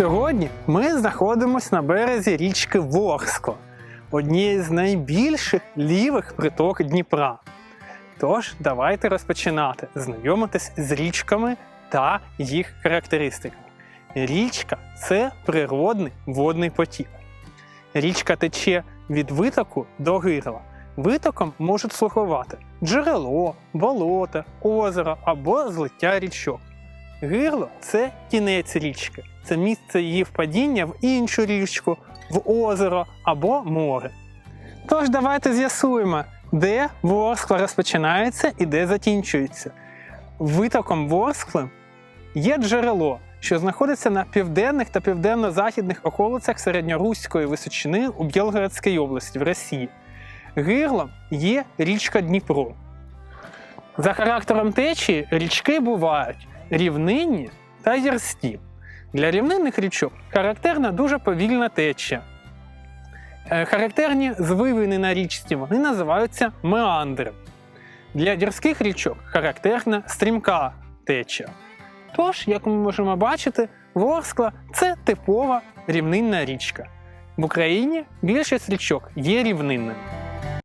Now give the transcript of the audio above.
Сьогодні ми знаходимося на березі річки Ворскла, однієї з найбільших лівих приток Дніпра. Тож, давайте розпочинати знайомитись з річками та їх характеристиками. Річка це природний водний потік. Річка тече від витоку до гирла. Витоком можуть слугувати джерело, болото, озеро або злиття річок. Гирло це кінець річки, це місце її впадіння в іншу річку, в озеро або море. Тож давайте з'ясуємо, де Ворскла розпочинається і де закінчується. Витоком Ворскли є джерело, що знаходиться на південних та південно-західних околицях середньоруської височини у Білгородській області в Росії. Гирлом є річка Дніпро. За характером течії річки бувають рівнинні та гірські. Для рівнинних річок характерна дуже повільна течія. Е, Характерні звивини на річці вони називаються меандри. Для гірських річок характерна стрімка течія. Тож, як ми можемо бачити, Ворскла це типова рівнинна річка. В Україні більшість річок є рівнинними.